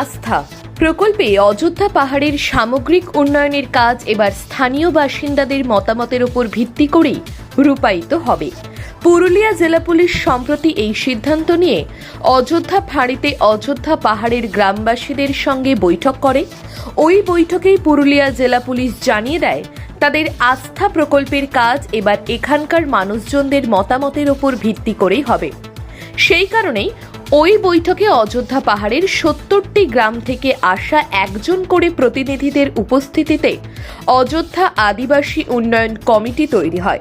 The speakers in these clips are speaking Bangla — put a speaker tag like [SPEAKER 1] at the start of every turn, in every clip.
[SPEAKER 1] আস্থা। প্রকল্পে অযোধ্যা পাহাড়ের সামগ্রিক উন্নয়নের কাজ এবার স্থানীয় বাসিন্দাদের মতামতের উপর ভিত্তি করেই রূপায়িত হবে। পুরুলিয়া জেলা পুলিশ সম্প্রতি এই সিদ্ধান্ত নিয়ে অযোধ্যা ফাঁড়িতে অযোধ্যা পাহাড়ের গ্রামবাসীদের সঙ্গে বৈঠক করে। ওই বৈঠকেই পুরুলিয়া জেলা পুলিশ জানিয়ে দেয়, তাদের আস্থা প্রকল্পের কাজ এবার এখানকার মানুষজনদের মতামতের উপর ভিত্তি করেই হবে। সেই কারণেই ওই বৈঠকে অযোধ্যা পাহাড়ের সত্তরটি গ্রাম থেকে আসা একজন করে প্রতিনিধিদের উপস্থিতিতে অযোধ্যা আদিবাসী উন্নয়ন কমিটি তৈরি হয়।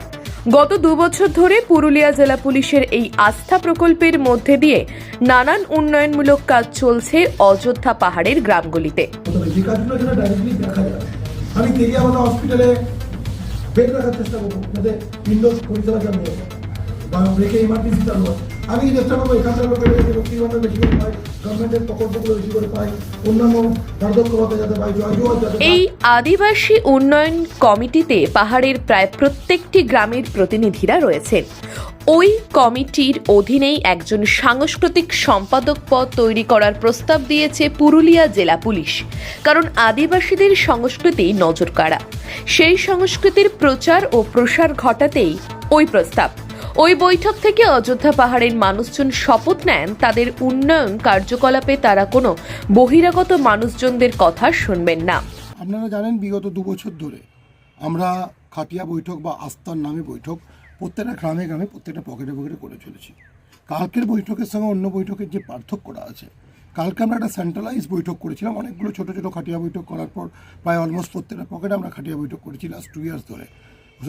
[SPEAKER 1] গত দুবছর ধরে পুরুলিয়া জেলা পুলিশের এই আস্থা প্রকল্পের মধ্যে দিয়ে নানান উন্নয়নমূলক কাজ চলছে অযোধ্যা পাহাড়ের গ্রামগুলিতে।
[SPEAKER 2] আমি হসপিটালে বেড রাখার চেষ্টা করব বা ব্রেকে ইমার্জেন্সি চালু হয়। আমি চেষ্টা করব, এখানকার লোকের লক্ষ্মীভাণ্ডার বেশি করে পাই গভর্নমেন্টের প্রকল্পগুলো বেশি করে পাই অন্যান্য যাতে পাই।
[SPEAKER 1] এই আদিবাসী উন্নয়ন কমিটিতে পাহাড়ের প্রায় প্রত্যেকটি গ্রামের প্রতিনিধিরা রয়েছেন। ওই কমিটির অধীনেই একজন সাংস্কৃতিক সম্পাদক পদ তৈরি করার প্রস্তাব দিয়েছে পুরুলিয়া জেলা পুলিশ। কারণ আদিবাসীদের সংস্কৃতি নজর কাড়া সেই সংস্কৃতির প্রচার ও প্রসার ঘটাতেই ওই প্রস্তাব। ওই বৈঠক থেকে অযোধ্যা পাহাড়ের মানুষজন শপথ নেন। তাদের উন্নয়ন কার্যকলাপে তারা কোনো বহিরাগত মানুষজনদের কথা শুনবেন না।
[SPEAKER 2] আপনারা জানেন, বিগত দু বছর ধরে আমরা খাটিয়া বৈঠক বা আস্থার নামে বৈঠক প্রত্যেকটা গ্রামে গ্রামে প্রত্যেকটা পকেটে পকেটে করে চলেছি। কালকের বৈঠকের সঙ্গে অন্য বৈঠকের যে পার্থক্যটা আছে, কালকে আমরা একটা সেন্ট্রালাইজ বৈঠক করেছিলাম। অনেকগুলো ছোটো ছোটো খাটিয়া বৈঠক করার পর প্রায় অলমোস্ট প্রত্যেকটা পকেটে আমরা খাটিয়া বৈঠক করেছি লাস্ট টু ইয়ার্স ধরে।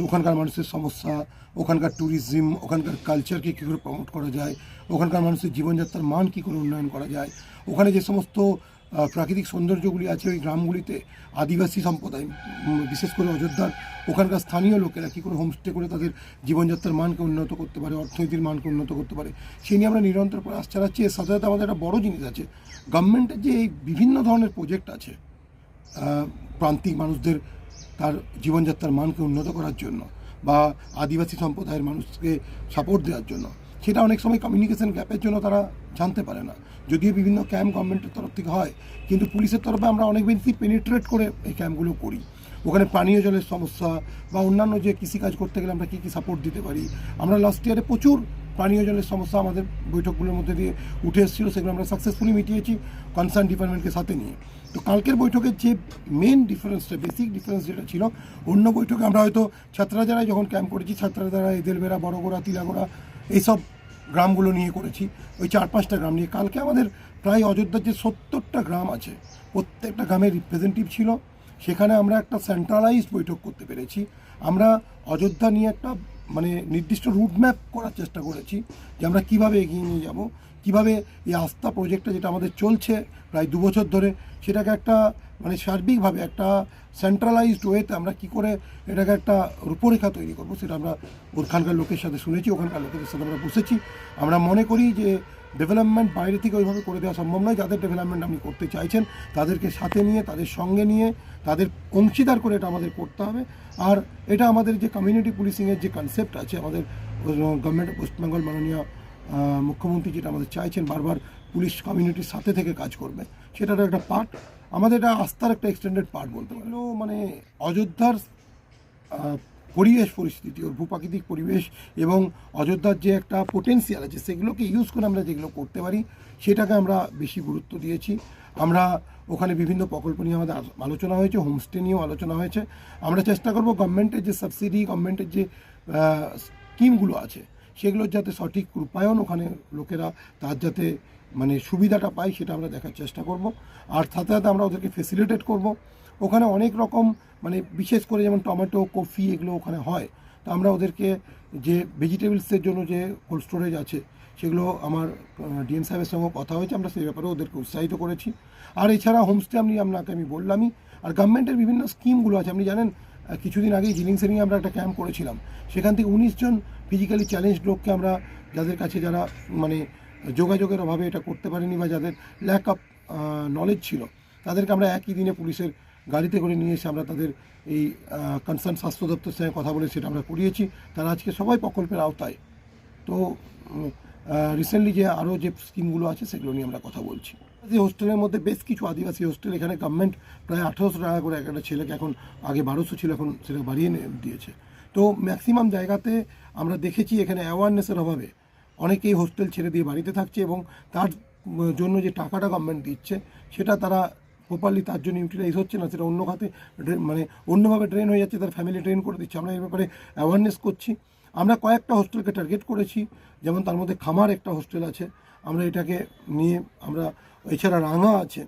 [SPEAKER 2] ওখানকার মানুষের সমস্যা, ওখানকার ট্যুরিজম ওখানকার কালচারকে কী করে প্রমোট করা যায়, ওখানকার মানুষের জীবনযাত্রার মান কী করে উন্নয়ন করা যায়, ওখানে যে সমস্ত প্রাকৃতিক সৌন্দর্যগুলি আছে ওই গ্রামগুলিতে, আদিবাসী সম্প্রদায় বিশেষ করে অযোধ্যার, ওখানকার স্থানীয় লোকেরা কী করে হোমস্টে করে তাদের জীবনযাত্রার মানকে উন্নত করতে পারে, অর্থনীতির মানকে উন্নত করতে পারে সেই নিয়ে আমরা নিরন্তর প্রয়াস চালাচ্ছি। এর সাথে সাথে আমাদের একটা বড় জিনিস আছে গভর্নমেন্টের যে এই বিভিন্ন ধরনের প্রজেক্ট আছে প্রান্তিক মানুষদের তার জীবনযাত্রার মানকে উন্নত করার জন্য বা আদিবাসী সম্প্রদায়ের মানুষকে সাপোর্ট দেওয়ার জন্য। সেটা অনেক সময় কমিউনিকেশন গ্যাপের জন্য তারা জানতে পারে না। যদিও বিভিন্ন ক্যাম্প গভর্নমেন্টের তরফ থেকে হয়, কিন্তু পুলিশের তরফে আমরা অনেক বেশি পেনিট্রেট করে এই ক্যাম্পগুলো করি। ওখানে পানীয় জলের সমস্যা বা অন্যান্য যে কৃষিকাজ করতে গেলে আমরা কী কী সাপোর্ট দিতে পারি, আমরা লাস্ট ইয়ারে প্রচুর পানীয় জলের সমস্যা আমাদের বৈঠকগুলোর মধ্যে দিয়ে উঠে এসেছিল, সেগুলো আমরা সাকসেসফুলি মিটিয়েছি কনসার্ন ডিপার্টমেন্টকে সাথে নিয়ে। তো কালকের বৈঠকের যে মেন ডিফারেন্সটা বেসিক ডিফারেন্স যেটা ছিল, অন্য বৈঠকে আমরা হয়তো ছাত্রাজারায় যখন ক্যাম্প করেছি ছাত্রাজারা এদেলবেড়া, বড়গোড়া, তিলাগোড়া, এইসব গ্রামগুলো নিয়ে করেছি, ওই চার পাঁচটা গ্রাম নিয়ে। কালকে আমাদের প্রায় অযোধ্যার যে সত্তরটা গ্রাম আছে, প্রত্যেকটা গ্রামের রিপ্রেজেন্টেটিভ ছিল। সেখানে আমরা একটা সেন্ট্রালাইজড বৈঠক করতে পেরেছি। আমরা অযোধ্যা নিয়ে একটা মানে নির্দিষ্ট রুটম্যাপ করার চেষ্টা করেছি যে আমরা কীভাবে এগিয়ে নিয়ে যাব। কীভাবে এই আস্থা প্রজেক্টটা যেটা আমাদের চলছে প্রায় দু বছর ধরে সেটাকে একটা মানে সার্বিকভাবে একটা সেন্ট্রালাইজড ওয়েতে আমরা কি করে এটাকে একটা রূপরেখা তৈরি করব, সেটা আমরা ওখানকার লোকের সাথে শুনেছি, ওখানকার লোকেদের সাথে আমরা বসেছি। আমরা মনে করি যে ডেভেলপমেন্ট বাইরে থেকে ওইভাবে করে দেওয়া সম্ভব নয়। যাদের ডেভেলপমেন্ট আপনি করতে চাইছেন, তাদেরকে সাথে নিয়ে, তাদের সঙ্গে নিয়ে, তাদের অংশীদার করে এটা আমাদের করতে হবে। আর এটা আমাদের যে কমিউনিটি পুলিশিংয়ের যে কনসেপ্ট আছে, আমাদের গভর্নমেন্ট ওয়েস্ট বেঙ্গল মাননীয় মুখ্যমন্ত্রী যেটা আমাদের চাইছেন, বারবার পুলিশ কমিউনিটির সাথে থেকে কাজ করবে। সেটার একটা পার্ট আমাদের এটা আস্থার একটা এক্সটেন্ডেড পার্ট বলতে পারল মানে অযোধ্যার পরিবেশ পরিস্থিতি, ওর ভূপ্রাকৃতিক পরিবেশ এবং অযোধ্যার যে একটা পোটেন্সিয়াল আছে, সেগুলোকে ইউজ করে আমরা যেগুলো করতে পারি, সেটাকে আমরা বেশি গুরুত্ব দিয়েছি। আমরা ওখানে বিভিন্ন প্রকল্প নিয়ে আমাদের আলোচনা হয়েছে হোমস্টে নিয়েও আলোচনা হয়েছে। আমরা চেষ্টা করব গভর্নমেন্টের যে সাবসিডি গভর্নমেন্টের যে স্কিমগুলো আছে, সেগুলোর যাতে সঠিক রূপায়ণ ওখানে লোকেরা, তার যাতে মানে সুবিধাটা পাই সেটা আমরা দেখার চেষ্টা করব। আর সাথে সাথে আমরা ওদেরকে ফেসিলিটেট করব। ওখানে অনেক রকম মানে বিশেষ করে যেমন টমেটো, কফি এগুলো ওখানে হয়। তো আমরা ওদেরকে যে ভেজিটেবলসের জন্য যে কোল্ড স্টোরেজ আছে, সেগুলো আমার ডিএম সাহেবের সঙ্গে কথা হয়েছে, আমরা সেই ব্যাপারে ওদেরকে উৎসাহিত করেছি। আর এছাড়া হোমস্টে আপনি আপনাকে আমি বললামই, আর গভর্নমেন্টের বিভিন্ন স্কিমগুলো আছে। আপনি জানেন কিছুদিন আগেই জিনিংসে নিয়ে আমরা একটা ক্যাম্প করেছিলাম। সেখান থেকে উনিশ জন ফিজিক্যালি চ্যালেঞ্জ লোককে আমরা, যাদের কাছে যারা মানে যোগাযোগের অভাবে এটা করতে পারেনি বা যাদের ল্যাক অফ নলেজ ছিল, তাদেরকে আমরা একই দিনে পুলিশের গাড়িতে করে নিয়ে এসে আমরা তাদের এই কনসার্ন স্বাস্থ্য দপ্তরের সঙ্গে কথা বলে সেটা আমরা করিয়েছি। তারা আজকে সবাই প্রকল্পের আওতায়। তো রিসেন্টলি যে আরও যে স্কিমগুলো আছে সেগুলো নিয়ে আমরা কথা বলছি। আদিবাসী হোস্টেলের মধ্যে বেশ কিছু আদিবাসী হোস্টেল, এখানে গভর্নমেন্ট প্রায় আঠারোশো টাকা করে একটা ছেলেকে এখন আগে বারোশো ছিল, এখন সেটা বাড়িয়ে দিয়েছে। তো ম্যাক্সিমাম জায়গাতে আমরা দেখেছি এখানে অ্যাওয়ারনেসের অভাবে অনেকেই হোস্টেল ছেড়ে দিয়ে বাড়িতে থাকছে এবং তার জন্য যে টাকাটা গভর্নমেন্ট দিচ্ছে, সেটা তারা প্রপারলি তার জন্য ইউটিলাইজ হচ্ছে না, সেটা অন্য খাতে মানে অন্যভাবে ড্রেন হয়ে যাচ্ছে, তার ফ্যামিলি ট্রেন করে দিচ্ছে। আমরা এই ব্যাপারে অ্যাওয়ারনেস করছি। আমরা কয়েকটা হোস্টেলকে টার্গেট করেছি, যেমন তার মধ্যে খামার একটা হোস্টেল আছে। আমরা এটাকে নিয়ে আমরা, এছাড়া রাঙা আছে।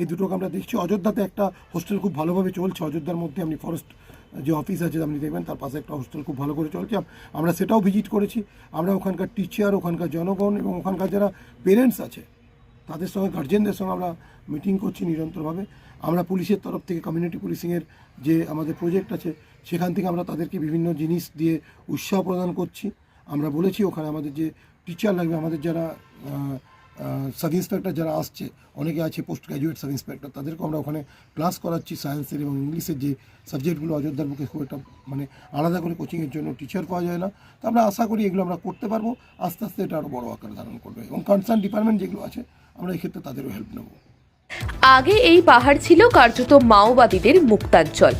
[SPEAKER 2] এই দুটোকে আমরা দেখছি। অযোধ্যাতে একটা হোস্টেল খুব ভালোভাবে চলছে। অযোধ্যার মধ্যে আপনি ফরেস্ট যে অফিস আছে, আপনি দেখবেন তার পাশে একটা হোস্টেল খুব ভালো করে চলছে। আমরা সেটাও ভিজিট করেছি। আমরা ওখানকার টিচার ওখানকার জনগণ এবং ওখানকার যারা পেরেন্টস আছে, তাদের সঙ্গে গার্জেনদের সঙ্গে আমরা মিটিং করছি নিরন্তরভাবে। আমরা পুলিশের তরফ থেকে কমিউনিটি পুলিশিংয়ের যে আমাদের প্রজেক্ট আছে, সেখান থেকে আমরা তাদেরকে বিভিন্ন জিনিস দিয়ে উৎসাহ প্রদান করছি। আমরা বলেছি ওখানে আমাদের যে টিচার লাগবে, আমাদের যারা সাব ইন্সপেক্টর যারা আসছে, অনেকে আছে পোস্ট গ্র্যাজুয়েট সাব ইন্সপেক্টর তাদেরকে আমরা ওখানে ক্লাস করাচ্ছি সায়েন্সের এবং ইংলিশের যে সাবজেক্টগুলো অযোধ্যার বুকে খুব একটা মানে আলাদা করে কোচিংয়ের জন্য টিচার পাওয়া যায় না। তো আমরা আশা করি এগুলো আমরা করতে পারব, আস্তে আস্তে এটা আরও বড় আকার ধারণ করবে এবং কনসার্ন ডিপার্টমেন্ট যেগুলো আছে, আমরা এক্ষেত্রে তাদেরও হেল্প নেব।
[SPEAKER 1] আগে এই পাহাড় ছিল কার্যত মাওবাদীদের মুক্তাঞ্চল।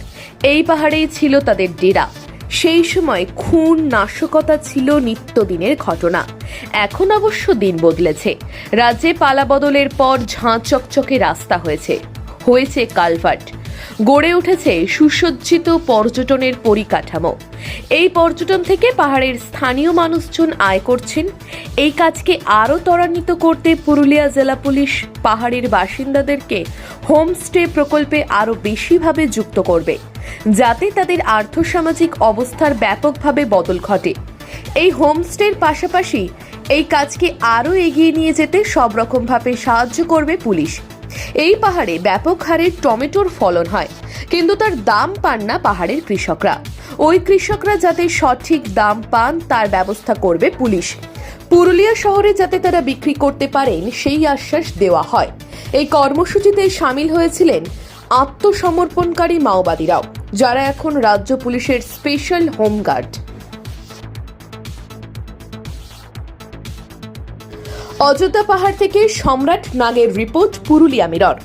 [SPEAKER 1] এই পাহাড়েই ছিল তাদের ডেরা। সেই সময় খুন, নাশকতা ছিল নিত্যদিনের ঘটনা। এখন অবশ্য দিন বদলেছে। রাজ্যে পালাবদলের পর ঝাঁ চকচকে রাস্তা হয়েছে। হয়েছে কালভার্ট। গড়ে উঠেছে সুসজ্জিত পর্যটনের পরিকাঠামো। এই পর্যটন থেকে পাহাড়ের স্থানীয় মানুষজন আয় করছেন। এই কাজকে আরও ত্বরান্বিত করতে পুরুলিয়া জেলা পুলিশ পাহাড়ের বাসিন্দাদেরকে হোমস্টে প্রকল্পে আরও বেশিভাবে যুক্ত করবে, যাতে তাদের আর্থসামাজিক অবস্থার ব্যাপকভাবে বদল ঘটে। এই হোমস্টের পাশাপাশি এই কাজকে আরও এগিয়ে নিয়ে যেতে সব রকমভাবে সাহায্য করবে পুলিশ। এই পাহাড়ে ব্যাপক হারে টমেটোর ফলন হয়, কিন্তু তার দাম পান না পাহাড়ের কৃষকরা। ওই কৃষকরা যাতে সঠিক দাম পান, তার ব্যবস্থা করবে পুলিশ। পুরুলিয়া শহরে যাতে তারা বিক্রি করতে পারেন, সেই আশ্বাস দেওয়া হয়। এই কর্মসূচিতে সামিল হয়েছিলেন আত্মসমর্পণকারী মাওবাদীরাও, যারা এখন রাজ্য পুলিশের স্পেশাল হোমগার্ড। অযোধ্যা পাহাড় থেকে সম্রাট নাগের রিপোর্ট পুরুলিয়া মিরর।